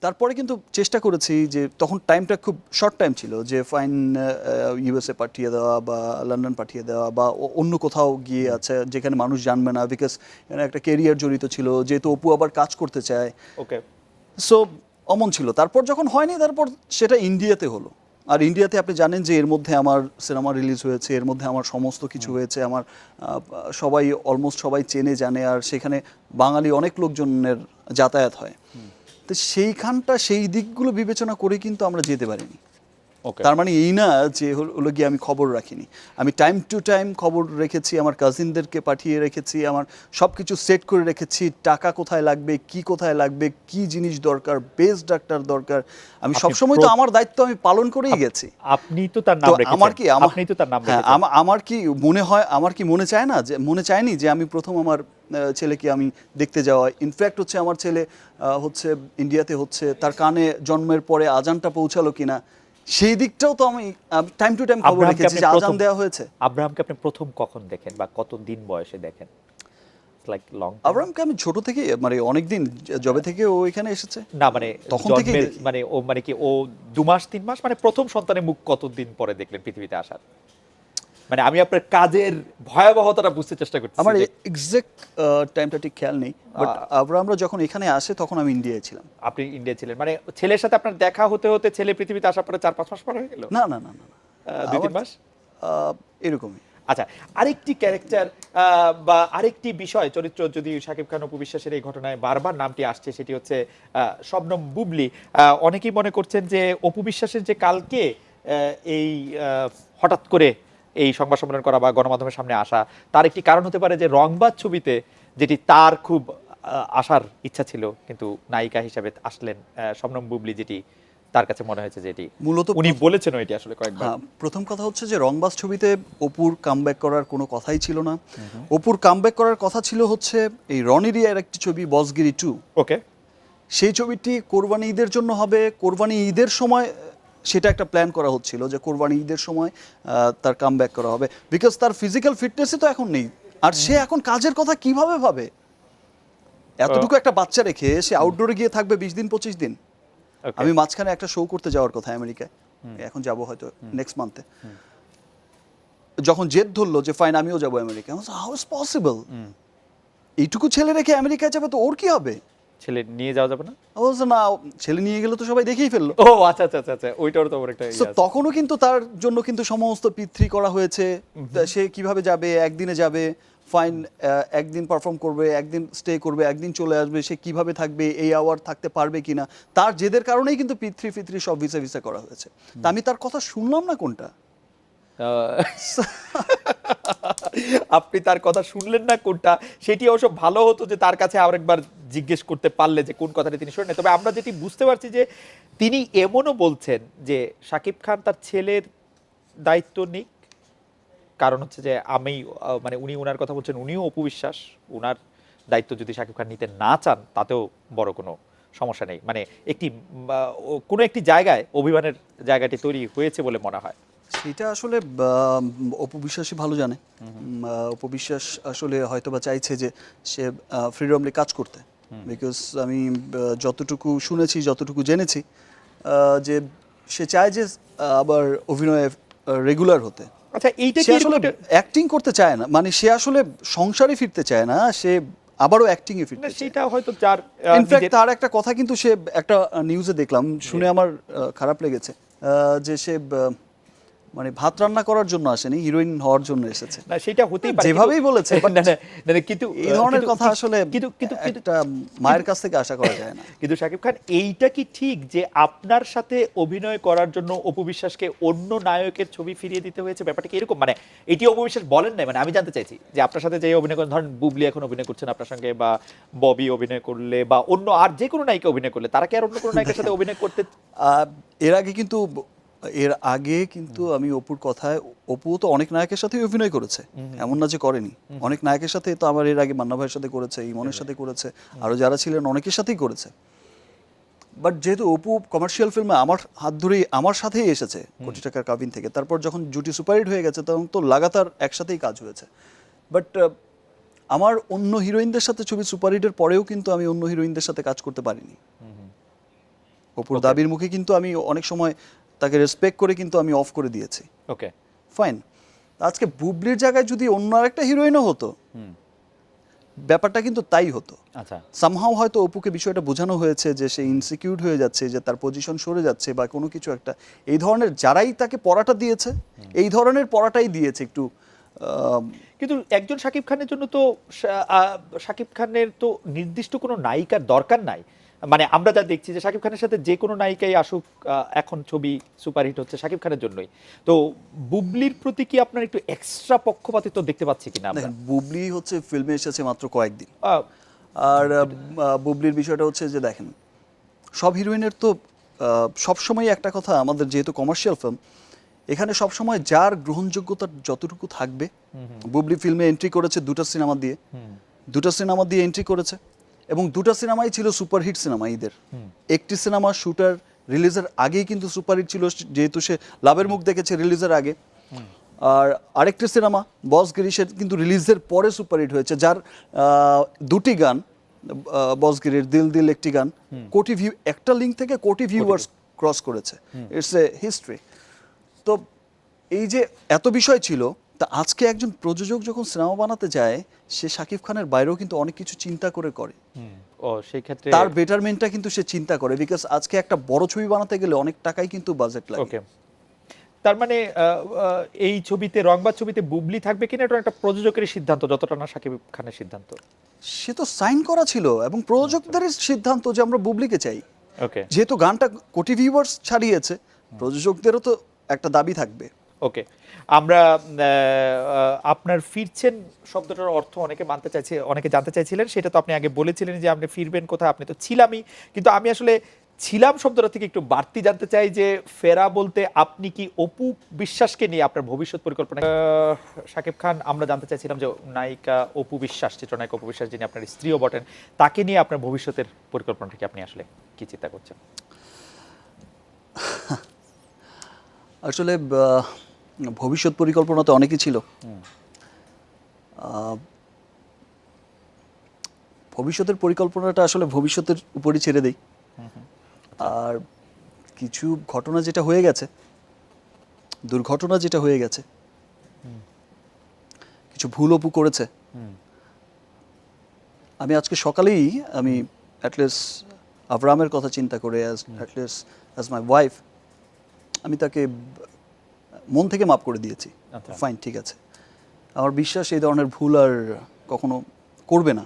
তারপরে কিন্তু চেষ্টা করেছি যে তখন টাইমটা খুব শর্ট টাইম ছিল যে ফাইন ইউএসএ পাঠিয়ে দেওয়া বা লন্ডন পাঠিয়ে দেওয়া বা অন্য কোথাও গিয়ে আছে যেখানে মানুষ জানবে না বিকজ এখানে একটা কেরিয়ার জড়িত ছিল যেহেতু অপু আবার কাজ করতে চায়। ওকে সো অমন ছিল। তারপর যখন হয়নি তারপর সেটা ইন্ডিয়াতে হলো। আর ইন্ডিয়াতে আপনি জানেন যে এর মধ্যে আমার সিনেমা রিলিজ হয়েছে এর মধ্যে আমার সমস্ত কিছু হয়েছে আমার সবাই অলমোস্ট সবাই চেনে জানে আর সেখানে বাঙালি অনেক লোকজনের যাতায়াত হয়। তো সেইখানটা সেই দিকগুলো বিবেচনা করে কিন্তু আমরা যেতে পারিনি। তার মানে এই না যে হলো গিয়ে আমি খবর রাখিনি। আমি টাইম টু টাইম খবর রেখেছি আমার কাজিনদেরকে পাঠিয়ে রেখেছি আমার সব কিছু সেট করে রেখেছি টাকা কোথায় লাগবে কি কোথায় লাগবে কি জিনিস দরকার বেস্ট ডাক্তার দরকার। আমি সবসময় তো আমার দায়িত্ব আমি পালন করেই গেছি। আপনি তো তার নাম রেখেছেন। আমার কি আপনি তো তার নাম হ্যাঁ, আমার কি মনে হয় আমার কি মনে চায় না যে মনে চায়নি যে আমি প্রথম আমার ছেলেকে আমি দেখতে যাওয়া। ইনফ্যাক্ট হচ্ছে আমার ছেলে হচ্ছে ইন্ডিয়াতে হচ্ছে তার কানে জন্মের পরে আজানটা পৌঁছালো কিনা। সেই দিকটাও তো আমি টাইম টু টাইম খবর রেখেছি যে আজান দেওয়া হয়েছে। আব্রাহামকে আপনি প্রথম কখন দেখেন বা কত দিন বয়সে দেখেন? লাইক লং আব্রাহামকে আমি ছোট থেকে মানে অনেক দিন জবে থেকে ও এখানে এসেছে। না মানে তখন থেকে মানে ও মানে কি ও দু মাস তিন মাস? মানে প্রথম সন্তানের মুখ কতদিন পরে দেখলেন পৃথিবীতে আসার? মানে আমি আপনার কাজের ভয়াবহতাটা বুঝতে চেষ্টা করছি আমার এক্সাক্ট টাইমটা ঠিক খেয়াল নেই বাট আবার আমরা যখন এখানে আসে তখন আমি ইন্ডিয়ায় ছিলাম। আপনি ইন্ডিয়া ছিলেন। মানে ছেলের সাথে আপনার দেখা হতে হতে ছেলে পৃথিবীতে আসার পরে চার পাঁচ মাস পর হয়ে গেল? না না না না দুই তিন মাস? এরকমই। আচ্ছা আরেকটি ক্যারেক্টার বা আরেকটি বিষয় চরিত্র যদি শাকিব খান অপু বিশ্বাসের এই ঘটনায় বারবার নামটি আসছে সেটি হচ্ছে আহ, শবনম বুবলি। আহ, অনেকেই মনে করছেন যে অপু বিশ্বাসের যে কালকে এই হঠাৎ করে এই সংবাদ সম্মেলন করা বা গণমাধ্যমের সামনে আসা তার একটি কারণ হতে পারে যে রংবাজ ছবিতে যেটি তার খুব আসার ইচ্ছা ছিল কিন্তু নায়িকা হিসাবে আসলেন শবনম বুবলি যেটি তার কাছে মনে হয়েছে যেটি। মূলত উনি বলেছেন এটি আসলে কয়েকবার। হ্যাঁ প্রথম কথা হচ্ছে যে রংবাজ ছবিতে অপুর কামব্যাক করার কোনো কথাই ছিল না। অপুর কামব্যাক করার কথা ছিল হচ্ছে এই রনিরিয়ার একটি ছবি বসগিরি টু ওকে। সেই ছবিটি কোরবানি ঈদের জন্য হবে। কোরবানি ঈদের সময় সেটা একটা প্ল্যান করা হচ্ছিল যে কোরবানি ঈদের সময় তার কাম ব্যাক করা হবে। বিকজ তার ফিজিক্যাল ফিটনেসই তো এখন নেই। আর সে এখন কাজের কথা কীভাবে ভাবে? এতটুকু একটা বাচ্চা রেখে সে আউটডোরে গিয়ে থাকবে বিশ দিন পঁচিশ দিন। আমি মাঝখানে একটা শো করতে যাওয়ার কথা আমেরিকায়। এখন যাব হয়তো নেক্সট মান্থে যখন জেদ ধরলো যে ফাইন আমিও যাব আমেরিকা হাউ ইজ পসিবল এইটুকু ছেলে রেখে আমেরিকায় যাবে তো ওর কি হবে? ছেলে নিয়ে যাওয়া যাবে না? ও বলছে, না ছেলে নিয়ে গেলে তো সবাই দেখেই ফেলল। ও আচ্ছা আচ্ছা আচ্ছা আচ্ছা ওইটারও তো একটা ইয়ে So, আছে। তখনও কিন্তু তার জন্য কিন্তু সমস্ত পিতৃ করা হয়েছে। সে কীভাবে যাবে? একদিনে যাবে ফাইন একদিন পারফর্ম করবে একদিন স্টে করবে একদিন চলে আসবে সে কীভাবে থাকবে এই আওয়ার থাকতে পারবে কিনা? তার জেদের কারণেই কিন্তু পিতৃ ফিতৃ সব ভিসা ভিসা করা হয়েছে। তা আমি তার কথা শুনলাম না কোনটা? আপনি তার কথা শুনলেন না কোনটা? সেটি অবশ্য ভালো হতো যে তার কাছে আরেকবার জিজ্ঞেস করতে পারলে যে কোন কথাটি তিনি শোনেন তবে আমরা যেটি বুঝতে পারছি যে তিনি এমনও বলছেন যে শাকিব খান তার ছেলের দায়িত্ব নিক। কারণ হচ্ছে যে আমি মানে উনি ওনার কথা বলছেন, উনিও অপবিশ্বাস। ওনার দায়িত্ব যদি শাকিব খান নিতে না চান, তাতেও বড় কোনো সমস্যা নেই। মানে একটি কোনো একটি জায়গায় অভিমানের জায়গাটি তৈরি হয়েছে বলে মনে হয়। সেটা আসলে অপবিশ্বাসই ভালো জানে। অপবিশ্বাস আসলে হয়তো বা চাইছে যে সে ফ্রিডমলি কাজ করতে। বিকজ আমি যতটুকু শুনেছি যতটুকু জেনেছি আহ, যে সে চায় যে আবার অভিনয়ে রেগুলার হতে। আচ্ছা এইটা সে আসলে অ্যাক্টিং করতে চায় না। মানে সে আসলে সংসারে ফিরতে চায় না সে আবারও অ্যাক্টিং এ ফিরতে সেটা হয়তো যার ইনফ্যাক্ট তার একটা কথা কিন্তু সে একটা নিউজে দেখলাম। শুনে আমার খারাপ লেগেছে আহ, যে সে মানে ভাত রান্না করার জন্য আসেনি হিরোইন হওয়ার জন্য এসেছে। না সেটা হতেই পারে যেভাবেই বলেছে, না, না, না, না, কিন্তু এই ধরনের কথা আসলে কিন্তু কিন্তু একটা মায়ের কাছ থেকে আশা করা যায় না। কিন্তু শাকিব খান এইটা কি ঠিক যে আপনার সাথে অভিনয় করার জন্য অপু বিশ্বাসকে অন্য নায়কের ছবি ফিরিয়ে দিতে হয়েছে? ব্যাপারটা কি এরকম? মানে এটি অপু বিশ্বাস বলেন নাই মানে আমি জানতে চাইছি যে আপনার সাথে যে অভিনয় করেন ধরেন বুবলি এখন অভিনয় করছেন আপনার সঙ্গে বা ববি অভিনয় করলে বা অন্য আর যে কোনো নায়িকা অভিনয় করলে তারা কি আর অন্য কোনো নায়িকার সাথে অভিনয় করতে আহ, এর আগে কিন্তু এর আগে কিন্তু আমি অপুর কথায় অপু তো অনেক নায়কের সাথে অভিনয় করেছে। এমন না যে করেনি। অনেক নায়কের সাথে তো আমার এর আগে মান্না ভাইয়ের সাথে করেছে ইমনের সাথে করেছে আরও যারা ছিলেন অনেকের সাথেই করেছে। বাট যেহেতু অপু কমার্শিয়াল ফিল্মে আমার হাত ধরেই আমার সাথেই এসেছে কোটি টাকার কাবিন থেকে তারপর যখন জুটি সুপারহিট হয়ে গেছে তখন তো লাগাতার একসাথেই কাজ হয়েছে। বাট আমার অন্য হিরোইনদের সাথে ছবি সুপারহিটের পরেও কিন্তু আমি অন্য হিরোইনদের সাথে কাজ করতে পারিনি। অপুর দাবির মুখে কিন্তু আমি অনেক সময় তাকে রেসপেক্ট করে কিন্তু আমি অফ করে দিয়েছি। ওকে ফাইন আজকে বুবলির জায়গায় যদি অন্য আরেকটা হিরোইনও হতো ব্যাপারটা কিন্তু তাই হতো। আচ্ছা। সামহাও হয়তো অপুকে বিষয়টা বোঝানো হয়েছে যে সে ইনসিকিউর হয়ে যাচ্ছে যে তার পজিশন সরে যাচ্ছে বা কোনো কিছু একটা। এই ধরনের যারাই তাকে পড়াটা দিয়েছে এই ধরনের পড়াটাই দিয়েছে একটু কিন্তু একজন সাকিব খানের জন্য তো শাকিব খানের তো নির্দিষ্ট কোনো নায়িকার দরকার নাই। মানে আমরা যা দেখছি যে শাকিব খানের সাথে যে কোনো নায়িকাই আসুক এখন ছবি সুপারহিট হচ্ছে শাকিব খানের জন্যই। তো বুবলির প্রতি কি আপনার একটু এক্সট্রা পক্ষপাতিত্ব দেখতে পাচ্ছি কিনা বুবলি হচ্ছে ফিল্মে এসেছে মাত্র কয়েকদিন। আর বুবলির বিষয়টা হচ্ছে যে দেখেন সব হিরোইনের তো সব সময় একটা কথা আমাদের যেহেতু কমার্শিয়াল ফিল্ম এখানে সব সময় যার গ্রহণযোগ্যতা যতটুকু থাকবে বুবলি ফিল্মে এন্ট্রি করেছে দুটো সিনেমা দিয়ে। দুটো সিনেমা দিয়ে এন্ট্রি করেছে। এবং দুটো সিনেমাই ছিল সুপারহিট সিনেমা ঈদের। একটি সিনেমা শুটার রিলিজের আগেই কিন্তু সুপারহিট ছিল যেহেতু সে লাভের মুখ দেখেছে রিলিজের আগে। আর আরেকটি সিনেমা বস গিরিশের কিন্তু রিলিজের পরে সুপারহিট হয়েছে যার দুটি গান বস গিরির দিল দিল একটি গান কোটি ভিউ একটা লিঙ্ক থেকে কোটি ভিউয়ার্স ক্রস করেছে। ইটস এ হিস্ট্রি তো এই যে এত বিষয় ছিল তা আজকে একজন প্রযোজক যখন সিনেমা বানাতে যায় সে শাকিব খানের বাইরেও কিন্তু অনেক কিছু চিন্তা করে করে। ও সেই ক্ষেত্রে তার বেটারমেন্টটা কিন্তু সে চিন্তা করে বিকজ আজকে একটা বড় ছবি বানাতে গেলে অনেক টাকাই কিন্তু বাজেট লাগে। ওকে তার মানে এই ছবিতে রংবাদ ছবিতে বুবলি থাকবে কিনা? এটা একটা প্রযোজকের সিদ্ধান্ত যতটা না শাকিব খানের সিদ্ধান্ত। সে তো সাইন করা ছিল এবং প্রযোজকদের সিদ্ধান্ত যে আমরা বুবলিকে চাই। ওকে যেহেতু গানটা কোটি ভিউয়ার্স ছাড়িয়েছে প্রযোজকদেরও তো একটা দাবি থাকবে। ওকে। আমরা আপনার ফিরছেন শব্দটার অর্থ অনেকে মানতে চাইছে, অনেকে জানতে চাইছিলেন, সেটা তো আপনি আগে বলেছিলেন যে আপনি ফিরবেন কোথায়, আপনি তো ছিলামই। কিন্তু আমি আসলে ছিলাম শব্দটা থেকে একটু বাড়তি জানতে চাই যে ফেরা বলতে আপনি কি অপু বিশ্বাসকে নিয়ে আপনার ভবিষ্যৎ পরিকল্পনা? শাকিব খান, আমরা জানতে চাইছিলাম যে নায়িকা অপু বিশ্বাস, চিত্রনায়িকা অপু বিশ্বাস যিনি আপনার স্ত্রীও বটেন, তাকে নিয়ে আপনার ভবিষ্যতের পরিকল্পনাটা কি আপনি আসলে কি চিন্তা করছেন? আসলে ভবিষ্যৎ পরিকল্পনা তো অনেকই ছিল। ভবিষ্যতের পরিকল্পনাটা আসলে ভবিষ্যতের উপরই ছেড়ে দেই। আর কিছু ঘটনা যেটা হয়ে গেছে দুর্ঘটনা যেটা হয়ে গেছে কিছু ভুল অপু করেছে। আমি আজকে সকালেই আমি অ্যাটলিস্ট আবরামের কথা চিন্তা করে as at least as my wife আমি তাকে মন থেকে মাফ করে দিয়েছি। আচ্ছা। ফাইন ঠিক আছে। আমার বিশ্বাস এই ধরনের ভুল আর কখনো করবে না।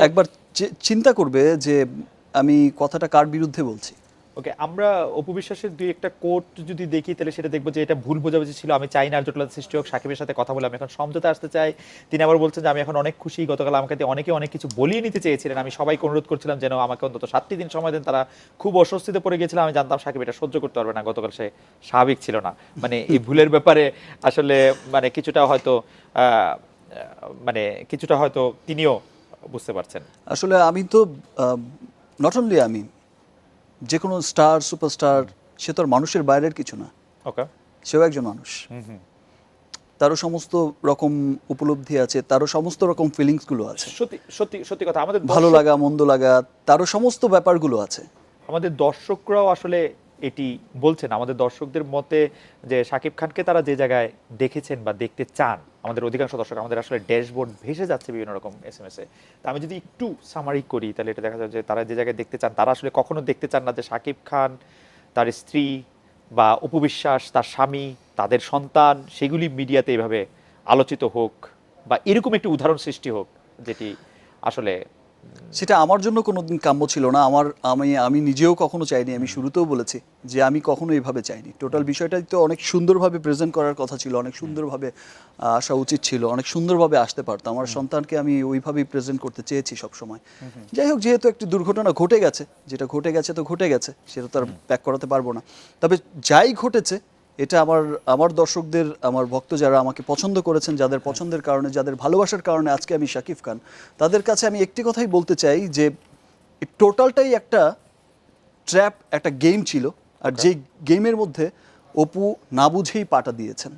একবার চি- চিন্তা করবে যে আমি কথাটা কার বিরুদ্ধে বলছি। ওকে আমরা অপবিশ্বাসের দুই একটা কোট যদি দেখি, তাহলে সেটা দেখব যে এটা ভুল বোঝাবুঝি ছিল। আমি চাই না সৃষ্টি হোক, সাকিবের সাথে কথা বলে আমি এখন সমঝোতা আসতে চাই। তিনি আবার বলছেন যে, আমি এখন অনেক খুশি। গতকাল আমাকে অনেকে অনেক কিছু বলিয়ে নিতে চেয়েছিলেন। আমি সবাইকে অনুরোধ করছিলাম যেন আমাকে অন্তত সাতটি দিন সময় দেন। তারা খুব অস্বস্তিতে পড়ে গেছিলাম আমি জানতাম সাকিব এটা সহ্য করতে পারবে না। গতকাল সে স্বাভাবিক ছিল না। মানে এই ভুলের ব্যাপারে আসলে মানে কিছুটা হয়তো মানে কিছুটা হয়তো তিনিও বুঝতে পারছেন। আসলে আমি তো নট অনলি আমি যে কোনো স্টার সুপারস্টার সে তো আর মানুষের বাইরের কিছু না। ওকে। সেও একজন মানুষ। তারও সমস্ত রকম উপলব্ধি আছে তারও সমস্ত রকম ফিলিংসগুলো আছে। সত্যি সত্যি সত্যি কথা আমাদের ভালো লাগা মন্দ লাগা তারও সমস্ত ব্যাপারগুলো আছে। আমাদের দর্শকরাও আসলে এটি বলছেন আমাদের দর্শকদের মতে যে শাকিব খানকে তারা যে জায়গায় দেখেছেন বা দেখতে চান আমাদের অধিকাংশ দর্শক আমাদের আসলে ড্যাশবোর্ড ভেসে যাচ্ছে বিভিন্ন রকম এস এম এস এ। তা আমি যদি একটু সামারি করি, তাহলে এটা দেখা যায় যে তারা যে জায়গায় দেখতে চান, তারা আসলে কখনো দেখতে চান না যে শাকিব খান, তার স্ত্রী বা উপবিশ্বাস তার স্বামী, তাদের সন্তান, সেগুলি মিডিয়াতে এভাবে আলোচিত হোক বা এরকম একটি উদাহরণ সৃষ্টি হোক, যেটি আসলে সেটা আমার জন্য কোনোদিন কাম্য ছিল না। আমার আমি আমি নিজেও কখনো চাইনি আমি শুরুতেও বলেছি যে আমি কখনো এইভাবে চাইনি। টোটাল বিষয়টা তো অনেক সুন্দরভাবে প্রেজেন্ট করার কথা ছিল অনেক সুন্দরভাবে আসা উচিত ছিল অনেক সুন্দরভাবে আসতে পারতো আমার সন্তানকে আমি ওইভাবেই প্রেজেন্ট করতে চেয়েছি সব সময় যাই হোক যেহেতু একটি দুর্ঘটনা ঘটে গেছে যেটা ঘটে গেছে তো ঘটে গেছে সেটা তো আর ব্যাক করাতে পারব না। তবে যাই ঘটেছে এটা আমার আমার দর্শকদের আমার ভক্ত যারা আমাকে পছন্দ করেছেন যাদের পছন্দের কারণে যাদের ভালোবাসার কারণে আজকে আমি শাকিব খান তাদের কাছে আমি একটি কথাই বলতে চাই যে টোটালটাই একটা ট্র্যাপ একটা গেম ছিল। আর যে গেমের মধ্যে অপু না বুঝেই পাটা দিয়েছেন।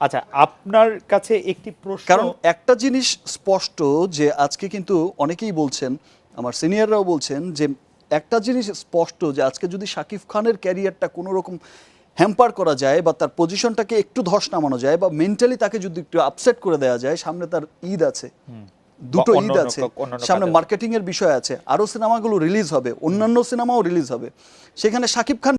আচ্ছা আপনার কাছে একটি প্রশ্ন কারণ একটা জিনিস স্পষ্ট যে আজকে কিন্তু অনেকেই বলছেন আমার সিনিয়ররাও বলছেন যে একটা জিনিস স্পষ্ট যে আজকে যদি শাকিব খানের ক্যারিয়ারটা কোনো রকম হ্যাম্পার করা যায় বা তার পজিশনটাকে একটু ধস নামানো যায় বা মেন্টালি তাকে যদি একটু আপসেট করে দেওয়া যায় সামনে তার ঈদ আছে। দুটো ঈদ আছে। সামনে মার্কেটিং এর বিষয় আছে। আরও সিনেমাগুলো রিলিজ হবে অন্যান্য সিনেমাও রিলিজ হবে। সেখানে সাকিব খান